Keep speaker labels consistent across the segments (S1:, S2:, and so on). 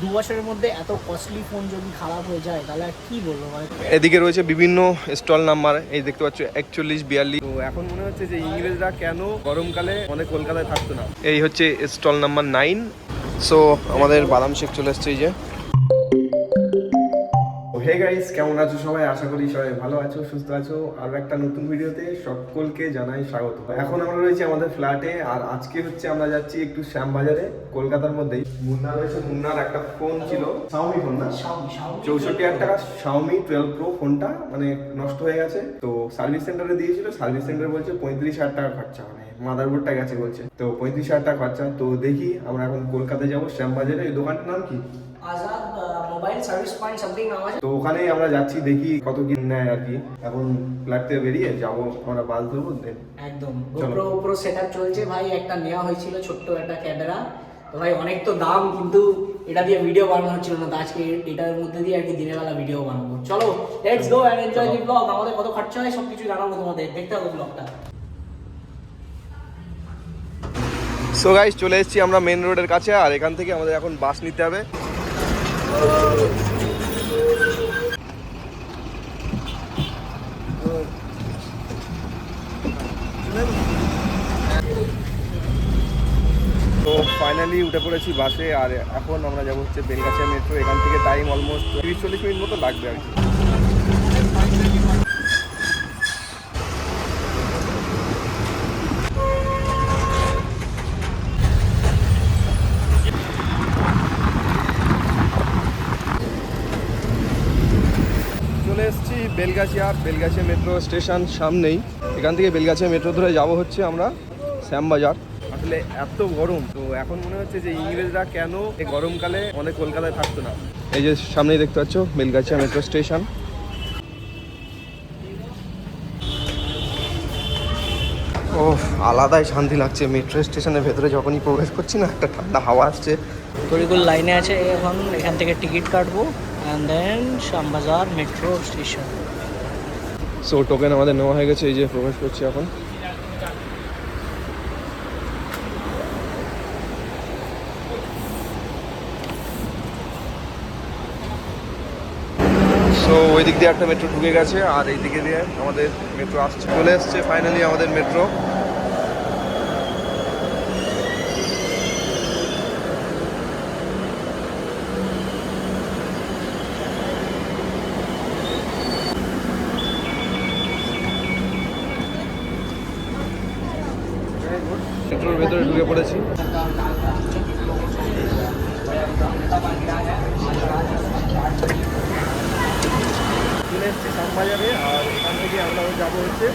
S1: দু বছরের মধ্যে এত কস্টলি ফোন যদি খারাপ হয়ে যায় তাহলে আর কি বলব মানে
S2: এদিকে রয়েছে বিভিন্ন স্টল নাম্বার এই দেখতে পাচ্ছ একচল্লিশ বিয়াল্লিশ। তো এখন মনে হচ্ছে যে ইংরেজরা কেন গরমকালে মানে কলকাতায় থাকতো না? এই হচ্ছে স্টল নাম্বার নাইন সো আমাদের বাদাম শেখ চলে এসছে এই যে। হে গাইস কেমন আছো সবাই? আশা করি সবাই ভালো আছো সুস্থ আছো। আর একটা নতুন ভিডিওতে সকলকে জানাই স্বাগত। এখন আমরা রয়েছি আমাদের ফ্ল্যাটে আর আজকে হচ্ছে আমরা যাচ্ছি একটু শ্যামবাজারে কলকাতার মধ্যেই। মুন্না রয়েছে মুন্নার একটা ফোন ছিল। শাওমি ফোন না? চৌষট্টি হাজার টাকা শাওমি টুয়েলভ প্রো ফোনটা মানে নষ্ট হয়ে গেছে। তো সার্ভিস সেন্টারে দিয়েছিল সার্ভিস সেন্টার বলছে পঁয়ত্রিশ হাজার টাকা খরচা মানে মাদারবোর্ডটা গেছে বলছে। তো পঁয়ত্রিশ হাজার টাকা খরচা তো দেখি আমরা এখন কলকাতায় যাব শ্যামবাজারে। এই দোকানটার নাম কি?
S1: Azad mobile service point something নাম আছে।
S2: তো ওখানেই আমরা যাচ্ছি দেখি কত কি নেয় আর কি। এখন ফ্ল্যাট থেকে বেরিয়ে যাব আমরা বাস ধরবো
S1: একদম। গোপ্রো পুরো সেট চলছে ভাই একটা নেওয়া হয়েছিল ছোট্ট একটা ক্যামেরা তো ভাই অনেক তো দাম কিন্তু এটা দিয়ে ভিডিও বানানো হচ্ছিল না। আজকে এটার মধ্যে দিয়ে আর কি দিনের বেলা ভিডিও বানাবো। চলো let's go and enjoy the vlog আমাদের কত খরচা হয় সব কিছু জানাব তোমাদের। দেখতে হবে ব্লগটা
S2: সো গাইস চলে এসেছি আমরা মেন রোডের কাছে আর এখান থেকে আমাদের এখন বাস নিতে হবে। তো ফাইনালি উঠে পড়েছি বাসে আর এখন আমরা যাব হচ্ছে বেলগাছিয়া মেট্রো এখান থেকে টাইম অলমোস্ট তিরিশ চল্লিশ মিনিট মতো লাগবে আর কি চলে এসেছি বেলগাছিয়া মেট্রো স্টেশন সামনেই। এখান থেকে বেলগাছিয়া মেট্রো ধরে যাব হচ্ছে আমরা শ্যামবাজার। আসলে এত গরম, তো এখন মনে হচ্ছে যে ইংরেজরা কেন এই গরমকালে অনেক কলকাতায় থাকতো না? এই যে সামনেই দেখতে পাচ্ছ, বেলগাছিয়া মেট্রো স্টেশন ও আলাদাই শান্তি লাগছে। মেট্রো স্টেশনের ভেতরে যখনই প্রবেশ করছি না, একটা ঠান্ডা হাওয়া আসছে।
S1: তরিকুল লাইনে আছে, এখন এখান থেকে টিকিট কাটবো and then Shyambazar metro station
S2: so token আমাদের নেওয়া হয়ে গেছে, এই যে প্রবেশ করছি এখন। সো ওই দিক দিয়ে একটা মেট্রো ঢুকে গেছে, আর এই দিকে দিয়ে আমাদের মেট্রো আসছে চলে এসছে ফাইনালি আমাদের মেট্রো ভেতরে ঢুকে পড়েছি। চলে এসেছি শ্যামবাজারে আর এখান থেকে আমরা যাব হচ্ছে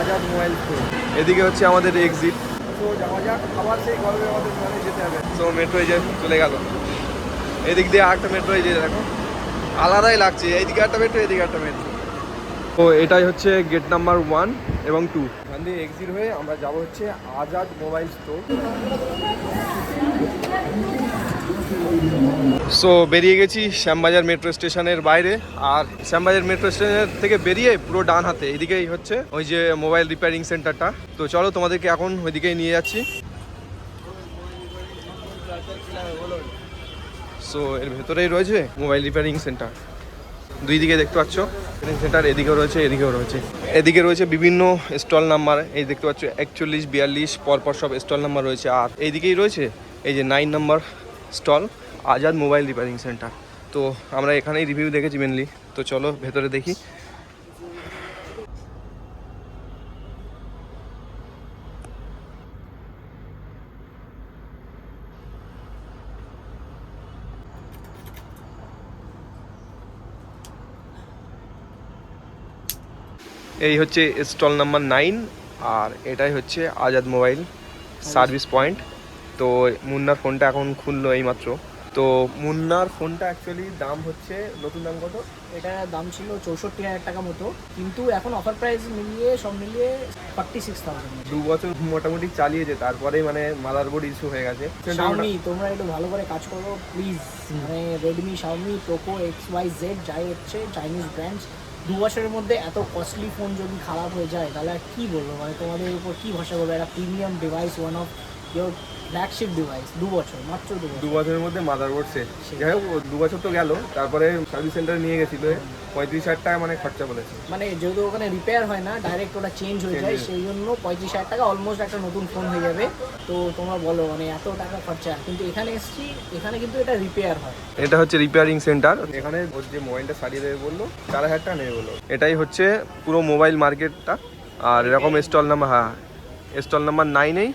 S2: আজাদ মোবাইল স্টোর। এদিকে হচ্ছে আমাদের এক্সিট তো যাওয়া যাক আবার সেই গল্পে আমাদের ওখানে যেতে হবে। তো মেট্রো যে চলে গেল। এদিক দিয়ে আরেকটা মেট্রো এই যে দেখো। আলাদাই লাগছে এইদিকে একটা মেট্রো এদিকে একটা মেট্রো তো এটাই হচ্ছে গেট নাম্বার ওয়ান এবং টু এখান দিয়ে এক্সিট হয়ে আমরা যাব হচ্ছে আজাদ মোবাইল স্টোর সো বেরিয়ে গেছি শ্যামবাজার মেট্রো স্টেশনের বাইরে। আর শ্যামবাজার মেট্রো স্টেশনের থেকে বেরিয়ে পুরো ডান হাতে এদিকেই হচ্ছে ওই যে মোবাইল রিপেয়ারিং সেন্টারটা তো চলো তোমাদেরকে এখন ওইদিকেই নিয়ে যাচ্ছি। সো এর ভেতরেই রয়েছে মোবাইল রিপেয়ারিং সেন্টার দুই দিকে দেখতে পাচ্ছ রিপেয়ারিং সেন্টার এদিকেও রয়েছে এদিকেও রয়েছে। এদিকে রয়েছে বিভিন্ন স্টল নাম্বার, এই দেখতে পাচ্ছ, একচল্লিশ, বিয়াল্লিশ, পরপর সব স্টল নাম্বার রয়েছে। আর এইদিকেই রয়েছে এই যে nine number stall, Azad mobile repairing centre. তো আমরা এখানেই রিভিউ দেখেছি মেনলি তো চলো ভেতরে দেখি। এই হচ্ছে স্টল নাম্বার নাইন আর এটাই হচ্ছে আজাদ মোবাইল সার্ভিস পয়েন্ট। তো মুন্নার ফোনটা এখন খুললো এইমাত্র। তো মুন্নার ফোনটা অ্যাকচুয়ালি দাম হচ্ছে নতুন দাম কত?
S1: এটা দাম ছিল চৌষট্টি হাজার টাকা মতো কিন্তু এখন অফার প্রাইস মিলিয়ে সব মিলিয়ে ফর্টি সিক্স থাউজেন্ড
S2: দু বছর মোটামুটি চালিয়েছে তারপরে মানে মাদারবোর্ড ইস্যু হয়ে গেছে।
S1: শাওমি তোমরা একটু ভালো করে কাজ করো প্লিজ মানে Redmi Xiaomi Poco X Y Z যাই হচ্ছে চাইনিজ ব্র্যান্ডস দু বছরের মধ্যে এত কস্টলি ফোন যদি খারাপ হয়ে যায়, তাহলে আর কি বলব? মানে তোমাদের উপর কি ভরসা করবে? একটা premium device one of flagship device দু বছর মাত্র দু বছর।
S2: দু বছরের মধ্যে মাদারবোর্ড যাই হোক দু বছর তো গেল তারপরে সার্ভিস সেন্টারে নিয়ে গেছিল পঁয়ত্রিশ হাজার টাকা মানে খরচা বলেছে।
S1: মানে যেহেতু ওখানে রিপেয়ার হয় না ডাইরেক্ট ওটা চেঞ্জ হয়ে যায় সেই জন্য পঁয়ত্রিশ হাজার টাকা অলমোস্ট একটা নতুন ফোন হয়ে যাবে। তো তোমরা বলো মানে এত টাকা খরচা। কিন্তু এখানে এসছি এখানে কিন্তু এটা রিপেয়ার হয়।
S2: এটা হচ্ছে রিপেয়ারিং সেন্টার এখানে ওর যে মোবাইলটা সারিয়ে দেবে বলল চার হাজার টাকা নেবে বলল। এটাই হচ্ছে পুরো মোবাইল মার্কেটটা আর এরকম স্টল নাম্বার হ্যাঁ স্টল নাম্বার নাইনেই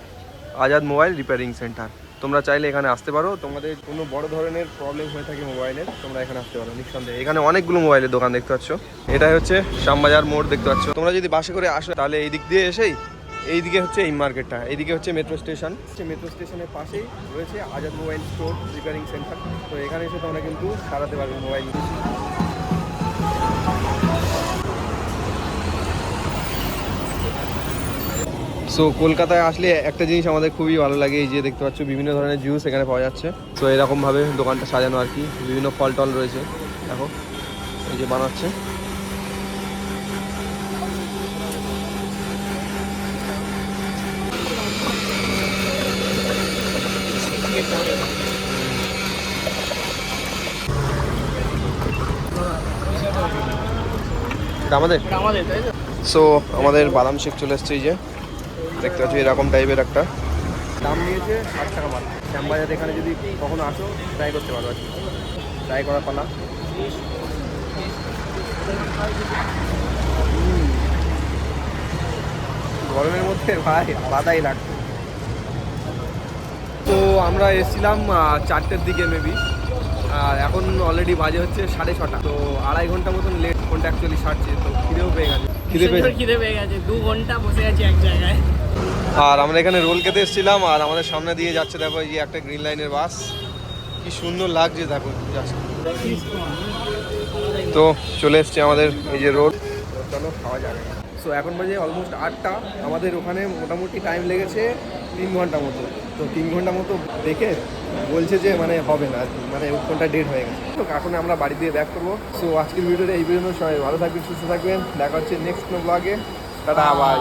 S2: আজাদ মোবাইল রিপেয়ারিং সেন্টার। তোমরা চাইলে এখানে আসতে পারো। তোমাদের কোনো বড় ধরনের প্রবলেম হয়ে থাকে মোবাইলের তোমরা এখানে আসতে পারো নিঃসন্দেহে। এখানে অনেকগুলো মোবাইলের দোকান দেখতে পাচ্ছ। এটাই হচ্ছে শ্যামবাজার মোড় দেখতে পাচ্ছ। তোমরা যদি বাসে করে আসো, তাহলে এই দিক দিয়ে এসেই এইদিকে হচ্ছে এই মার্কেটটা। এইদিকে হচ্ছে মেট্রো স্টেশন মেট্রো স্টেশনের পাশেই রয়েছে Azad mobile store repairing centre. তো এখানে এসে তোমরা কিন্তু সারাতে পারবে মোবাইল। সো কলকাতায় আসলে একটা জিনিস আমাদের খুবই ভালো লাগে এই যে দেখতে পাচ্ছ বিভিন্ন ধরনের জুস এখানে পাওয়া যাচ্ছে। তো এরকমভাবে দোকানটা সাজানো আর কি বিভিন্ন ফল টল রয়েছে। দেখো এই যে বানাচ্ছে। আমাদের?
S1: আমাদের
S2: সো আমাদের বাদাম শেক চলে এসছে এই যে। দেখতে পাচ্ছি এরকম টাইপের একটা। দাম নিয়েছে ষাট টাকা মাত্র শ্যামবাজার এখানে যদি কখনো আসো ট্রাই করতে পারো আর ট্রাই করার পালা। গরমের মধ্যে ভাই আলাদাই লাগতো তো আমরা এসেছিলাম চারটের দিকে মেবি আর এখন অলরেডি বাজে হচ্ছে সাড়ে ছটা। তো আড়াই ঘণ্টা মতন লেট ফোনটা অ্যাকচুয়ালি সারছে তো খিদেও পেয়ে গেছে। খিদে পেয়ে
S1: গেছে। দু ঘণ্টা বসে আছি এক জায়গায়।
S2: আর আমরা এখানে রোল খেতে এসেছিলাম, আর আমাদের সামনে দিয়ে যাচ্ছে দেখো এই একটা গ্রিন লাইনের বাস। কি সুন্দর লাগছে দেখো তো চলে এসছে আমাদের এই যে রোড চলো, খাওয়া যাবে সো এখন বাজে অলমোস্ট আটটা। আমাদের ওখানে মোটামুটি টাইম লেগেছে তিন ঘণ্টা মতো। তো তিন ঘণ্টা মতো দেখে বলছে যে মানে হবে না মানে ফোনটা ডেট হয়ে গেছে। তো এখন আমরা বাড়ি দিয়ে ব্যাক করব। সো আজকের ভিডিওটা এই পর্যন্ত, সবাই ভালো থাকবেন, সুস্থ থাকবেন। দেখা হচ্ছে নেক্সট কোনো ব্লগে টাটা বাই